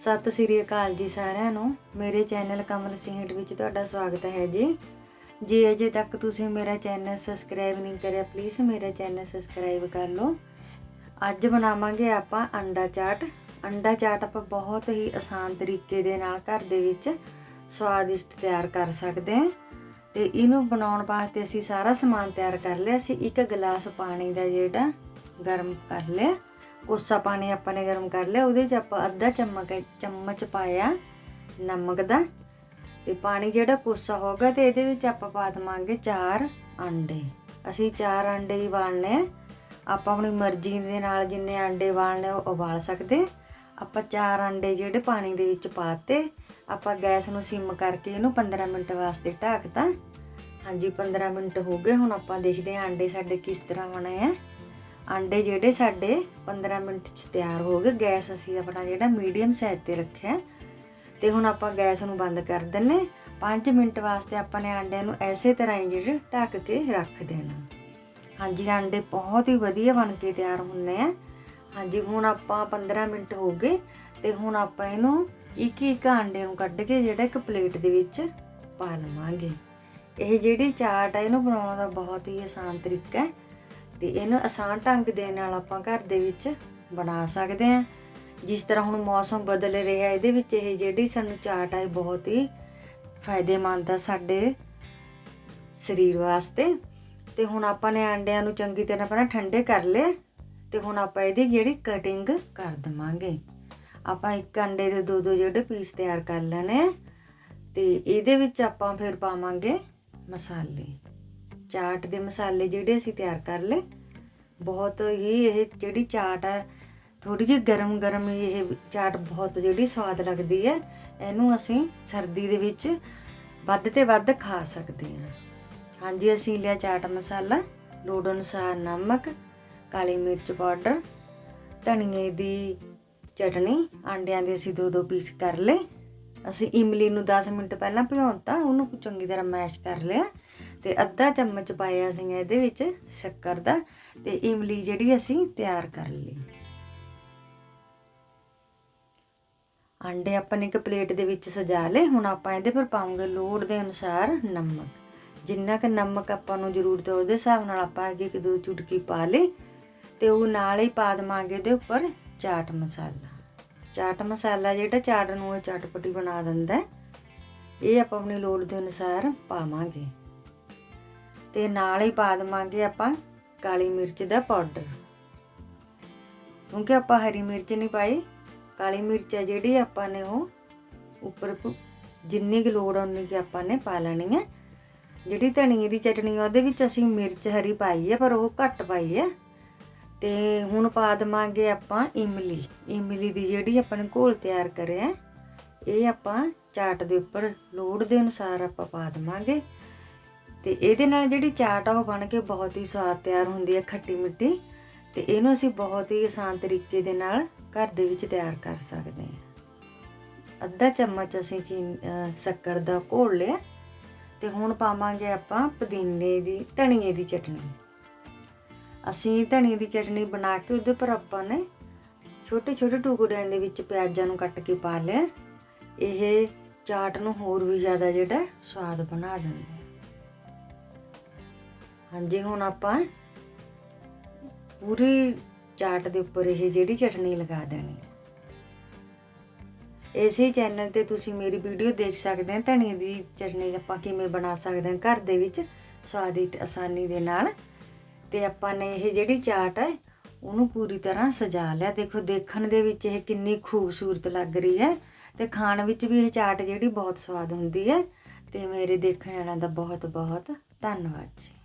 ਸਤਿ ਸ੍ਰੀ ਅਕਾਲ ਜੀ ਸਾਰਿਆਂ ਨੂੰ। ਮੇਰੇ ਚੈਨਲ ਕਮਲ ਸਿੰਘਟ ਵਿੱਚ ਤੁਹਾਡਾ ਸਵਾਗਤ ਹੈ ਜੀ। ਜੇ ਅਜੇ ਤੱਕ ਤੁਸੀਂ ਮੇਰਾ ਚੈਨਲ ਸਬਸਕ੍ਰਾਈਬ ਨਹੀਂ ਕਰਿਆ ਪਲੀਜ਼ ਮੇਰਾ ਚੈਨਲ ਸਬਸਕ੍ਰਾਈਬ ਕਰ ਲਓ। ਅੱਜ ਬਣਾਵਾਂਗੇ ਆਪਾਂ ਅੰਡਾ ਚਾਟ। ਅੰਡਾ ਚਾਟ ਆਪਾਂ ਬਹੁਤ ਹੀ ਆਸਾਨ ਤਰੀਕੇ ਦੇ ਨਾਲ ਘਰ ਦੇ ਵਿੱਚ ਸਵਾਦਿਸ਼ਟ ਤਿਆਰ ਕਰ ਸਕਦੇ ਹਾਂ। ਤੇ ਇਹਨੂੰ ਬਣਾਉਣ ਵਾਸਤੇ ਅਸੀਂ ਸਾਰਾ ਸਮਾਨ ਤਿਆਰ ਕਰ ਲਿਆ। ਸੀ ਇੱਕ ਗਲਾਸ ਪਾਣੀ ਦਾ ਜਿਹੜਾ ਗਰਮ ਕਰ ਲਿਆ। ਕੋਸਾ ਪਾਣੀ ਆਪਾਂ ਨੇ ਗਰਮ ਕਰ ਲਿਆ, ਉਹਦੇ 'ਚ ਆਪਾਂ ਅੱਧਾ ਚਮਚ ਚਮਚ ਪਾਇਆ ਨਮਕ ਦਾ ਤੇ ਪਾਣੀ ਜਿਹੜਾ ਕੋਸਾ ਹੋਗਾ ਤੇ ਇਹਦੇ ਵਿੱਚ ਆਪਾਂ ਪਾ ਦਵਾਂਗੇ ਚਾਰ ਆਂਡੇ ਅਸੀਂ ਚਾਰ ਆਂਡੇ ਹੀ ਵਾਲਨੇ ਆ। ਆਪਾਂ ਆਪਣੀ ਮਰਜ਼ੀ ਦੇ ਨਾਲ ਜਿੰਨੇ ਆਂਡੇ ਵਾਲਨੇ ਉਹ ਉਬਾਲ ਸਕਦੇ ਆਪਾਂ ਚਾਰ ਆਂਡੇ ਜਿਹੜੇ ਪਾਣੀ ਦੇ ਵਿੱਚ ਪਾਤੇ, ਆਪਾਂ ਗੈਸ ਨੂੰ ਸਿਮ ਕਰਕੇ ਇਹਨੂੰ 15 ਮਿੰਟ ਵਾਸਤੇ ਢੱਕਤਾ। ਹਾਂਜੀ 15 ਮਿੰਟ ਹੋ ਗਏ, ਹੁਣ ਆਪਾਂ ਦੇਖਦੇ ਹਾਂ ਆਂਡੇ ਸਾਡੇ ਕਿਸ ਤਰ੍ਹਾਂ ਬਣੇ ਆ। ਆਂਡੇ ਜਿਹੜੇ ਸਾਡੇ 15 ਮਿੰਟ ਚ ਤਿਆਰ ਹੋ ਗਏ। ਗੈਸ ਅਸੀਂ ਆਪਣਾ ਜਿਹੜਾ ਮੀਡੀਅਮ ਸਾਈਜ਼ ਤੇ ਰੱਖਿਆ। ਤੇ ਹੁਣ ਆਪਾਂ ਗੈਸ ਨੂੰ ਬੰਦ ਕਰ ਦਿੰਨੇ 5 ਮਿੰਟ ਵਾਸਤੇ ਆਪਾਂ ਨੇ ਆਂਡਿਆਂ ਨੂੰ ਐਸੇ ਤਰ੍ਹਾਂ ਹੀ ਜਿਹੜੇ ਢੱਕ ਕੇ ਰੱਖ ਦੇਣਾ। ਹਾਂਜੀ, ਆਂਡੇ ਬਹੁਤ ਹੀ ਵਧੀਆ ਬਣ ਕੇ ਤਿਆਰ ਹੁੰਨੇ ਆ। ਹਾਂਜੀ, ਹੁਣ ਆਪਾਂ 15 ਮਿੰਟ ਹੋ ਗਏ ਤੇ ਹੁਣ ਆਪਾਂ ਇਹਨੂੰ ਇੱਕ ਇੱਕ ਆਂਡੇ ਨੂੰ ਕੱਢ ਕੇ ਜਿਹੜਾ ਇੱਕ ਪਲੇਟ ਦੇ ਵਿੱਚ ਪਾ ਲਵਾਂਗੇ। ਇਹ ਜਿਹੜੀ ਚਾਟ ਹੈ ਇਹਨੂੰ ਬਣਾਉਣ ਦਾ ਬਹੁਤ ਹੀ ਆਸਾਨ ਤਰੀਕਾ ਹੈ। ਤੇ ਇਹਨੂੰ ਆਸਾਨ ਢੰਗ ਦੇ ਨਾਲ ਆਪਾਂ ਘਰ ਦੇ ਵਿੱਚ ਬਣਾ ਸਕਦੇ ਹਾਂ। ਜਿਸ ਤਰ੍ਹਾਂ ਹੁਣ ਮੌਸਮ ਬਦਲ ਰਿਹਾ, ਇਹਦੇ ਵਿੱਚ ਇਹ ਜਿਹੜੀ ਸਾਨੂੰ ਚਾਟ ਹੈ ਬਹੁਤ ਹੀ ਫਾਇਦੇਮੰਦ ਆ ਸਾਡੇ ਸਰੀਰ ਵਾਸਤੇ। ਤੇ ਹੁਣ ਆਪਾਂ ਨੇ ਅੰਡਿਆਂ ਨੂੰ ਚੰਗੀ ਤਰ੍ਹਾਂ ਪਹਿਲਾਂ ਠੰਡੇ ਕਰ ਲਏ ਤੇ ਹੁਣ ਆਪਾਂ ਇਹਦੀ ਜਿਹੜੀ ਕਟਿੰਗ ਕਰ ਦਵਾਂਗੇ। ਆਪਾਂ ਇੱਕ ਅੰਡੇ ਦੇ ਦੋ ਦੋ ਜਿਹੜੇ ਪੀਸ ਤਿਆਰ ਕਰ ਲੈਣੇ ਆ ਤੇ ਇਹਦੇ ਵਿੱਚ ਆਪਾਂ ਫਿਰ ਪਾਵਾਂਗੇ ਮਸਾਲੇ। ਚਾਟ ਦੇ ਮਸਾਲੇ ਜਿਹੜੇ ਅਸੀਂ ਤਿਆਰ ਕਰ ਲਏ, ਬਹੁਤ ਹੀ ਇਹ ਜਿਹੜੀ ਚਾਟ ਹੈ ਥੋੜੀ ਜਿਹੀ ਗਰਮ ਗਰਮ ਇਹ ਚਾਟ ਬਹੁਤ ਜਿਹੜੀ ਸਵਾਦ ਲੱਗਦੀ ਹੈ, ਇਹਨੂੰ ਅਸੀਂ ਸਰਦੀ ਦੇ ਵਿੱਚ ਵੱਧ ਤੇ ਵੱਧ ਖਾ ਸਕਦੇ ਹਾਂ। ਹਾਂਜੀ, ਅਸੀਂ ਲਿਆ ਚਾਟ ਮਸਾਲਾ, ਲੋੜ ਅਨੁਸਾਰ ਨਮਕ, ਕਾਲੀ ਮਿਰਚ ਪਾਊਡਰ, ਧਨੀਏ ਦੀ ਚਟਣੀ ਆਂਡਿਆਂ ਦੇ ਅਸੀਂ ਦੋ ਦੋ ਪੀਸ ਕਰ ਲਏ। ਅਸੀਂ ਇਮਲੀ ਨੂੰ 10 ਮਿੰਟ ਪਹਿਲਾਂ ਭਿਉਂਤਾ ਉਹਨੂੰ ਚੰਗੀ ਤਰ੍ਹਾਂ ਮੈਸ਼ ਕਰ ਲਿਆ। ਤੇ ਅੱਧਾ ਚਮਚ ਪਾਇਆ ਸੀ ਇਹਦੇ ਵਿੱਚ ਸ਼ੱਕਰ ਦਾ ਤੇ ਇਮਲੀ ਜਿਹੜੀ ਅਸੀਂ ਤਿਆਰ ਕਰ ਲਈ। ਆਂਡੇ ਆਪਾਂ ਨੇ ਇੱਕ ਪਲੇਟ ਦੇ ਵਿੱਚ ਸਜਾ ਲਏ। ਹੁਣ ਆਪਾਂ ਇਹਦੇ ਪਰ ਪਾਉਂਗੇ ਲੋੜ ਦੇ ਅਨੁਸਾਰ ਨਮਕ। ਜਿੰਨਾ ਕ ਨਮਕ ਆਪਾਂ ਨੂੰ ਜ਼ਰੂਰਤ ਹੈ ਉਹਦੇ ਹਿਸਾਬ ਨਾਲ ਆਪਾਂ ਇੱਕ ਦੋ ਚੁਟਕੀ ਪਾ ਲੇ ਤੇ ਉਹ ਨਾਲ ਹੀ ਪਾ ਦਵਾਂਗੇ ਇਹਦੇ ਉੱਪਰ ਚਾਟ ਮਸਾਲਾ। ਚਾਟ ਮਸਾਲਾ ਜਿਹੜਾ ਚਾਟ ਨੂੰ ਇਹ ਚਟਪਟੀ ਬਣਾ ਦਿੰਦਾ ਇਹ ਆਪਾਂ ਆਪਣੀ ਲੋੜ ਦੇ ਅਨੁਸਾਰ ਪਾਵਾਂਗੇ। ਤੇ ਨਾਲ ਹੀ ਪਾ ਦਵਾਂਗੇ ਆਪਾਂ ਕਾਲੀ ਮਿਰਚ ਦਾ ਪਾਊਡਰ ਕਿਉਂਕਿ ਆਪਾਂ ਹਰੀ ਮਿਰਚ ਨਹੀਂ ਪਾਈ, ਕਾਲੀ ਮਿਰਚ ਹੈ ਜਿਹੜੀ ਆਪਾਂ ਨੇ ਉਹ ਉੱਪਰ ਜਿੰਨੀ ਕੁ ਲੋੜ ਉਨੀ ਕਿ ਆਪਾਂ ਨੇ ਪਾ ਲੈਣੀ ਹੈ ਜਿਹੜੀ ਧਨੀਏ ਦੀ ਚਟਣੀ ਉਹਦੇ ਵਿੱਚ ਅਸੀਂ ਮਿਰਚ ਹਰੀ ਪਾਈ ਹੈ ਪਰ ਉਹ ਘੱਟ ਪਾਈ ਹੈ ਤੇ ਹੁਣ ਪਾ ਦਵਾਂਗੇ ਆਪਾਂ ਇਮਲੀ। ਇਮਲੀ ਦੀ ਜਿਹੜੀ ਆਪਾਂ ਨੇ ਘੋਲ ਤਿਆਰ ਕਰਿਆ, ਇਹ ਆਪਾਂ ਚਾਟ ਦੇ ਉੱਪਰ, ਲੋੜ ਦੇ ਅਨੁਸਾਰ ਆਪਾਂ ਪਾ ਦਵਾਂਗੇ। ਤੇ ਇਹਦੇ ਨਾਲ ਜਿਹੜੀ ਚਾਟ ਆ ਉਹ ਬਣ ਕੇ ਬਹੁਤ ਹੀ ਸਵਾਦ ਤਿਆਰ ਹੁੰਦੀ ਹੈ ਖੱਟੀ ਮਿੱਠੀ। ਤੇ ਇਹਨੂੰ ਅਸੀਂ ਬਹੁਤ ਹੀ ਆਸਾਨ ਤਰੀਕੇ ਦੇ ਨਾਲ ਘਰ ਦੇ ਵਿੱਚ ਤਿਆਰ ਕਰ ਸਕਦੇ ਹਾਂ। ਅੱਧਾ ਚਮਚ ਅਸੀਂ ਚੀਨ ਸ਼ੱਕਰ ਦਾ ਘੋਲ ਲਿਆ। ਤੇ ਹੁਣ ਪਾਵਾਂਗੇ ਆਪਾਂ ਪੁਦੀਨੇ ਦੀ, ਧਨੀਏ ਦੀ ਚਟਨੀ। ਅਸੀਂ ਧਨੀਏ ਦੀ ਚਟਨੀ ਬਣਾ ਕੇ ਉਹਦੇ ਪਰ ਆਪਾਂ ਨੇ ਛੋਟੇ ਛੋਟੇ ਟੁਕੜਿਆਂ ਦੇ ਵਿੱਚ ਪਿਆਜ਼ਾਂ ਨੂੰ ਕੱਟ ਕੇ ਪਾ ਲਿਆ। ਇਹ ਚਾਟ ਨੂੰ ਹੋਰ ਵੀ ਜ਼ਿਆਦਾ ਜਿਹੜਾ ਸਵਾਦ ਬਣਾ ਦਿੰਦਾ ਹੈ ਹਾਂਜੀ, ਹੁਣ ਆਪਾਂ ਪੂਰੀ ਚਾਟ ਦੇ ਉੱਪਰ ਇਹ ਜਿਹੜੀ ਚਟਨੀ ਲਗਾ ਦੇਣੀ ਇਸੇ ਚੈਨਲ ਤੇ ਤੁਸੀਂ ਮੇਰੀ ਵੀਡੀਓ ਦੇਖ ਸਕਦੇ ਹੋ, ਧਨੀਏ ਦੀ ਚਟਨੀ ਆਪਾਂ ਕਿਵੇਂ ਬਣਾ ਸਕਦੇ ਹਾਂ ਘਰ ਦੇ ਵਿੱਚ ਸਵਾਦਿਸ਼ਟ ਆਸਾਨੀ ਦੇ ਨਾਲ। ਤੇ ਆਪਾਂ ਨੇ ਇਹ ਜਿਹੜੀ ਚਾਟ ਹੈ, ਉਹਨੂੰ ਪੂਰੀ ਤਰ੍ਹਾਂ ਸਜਾ ਲਿਆ। ਦੇਖੋ, ਦੇਖਣ ਦੇ ਵਿੱਚ ਇਹ ਕਿੰਨੀ ਖੂਬਸੂਰਤ ਲੱਗ ਰਹੀ ਹੈ ਤੇ ਖਾਣ ਵਿੱਚ ਵੀ ਇਹ ਚਾਟ ਜਿਹੜੀ ਬਹੁਤ ਸਵਾਦ ਹੁੰਦੀ ਹੈ। ਤੇ ਮੇਰੇ ਦੇਖਣ ਵਾਲਿਆਂ ਦਾ ਬਹੁਤ ਬਹੁਤ ਧੰਨਵਾਦ ਜੀ।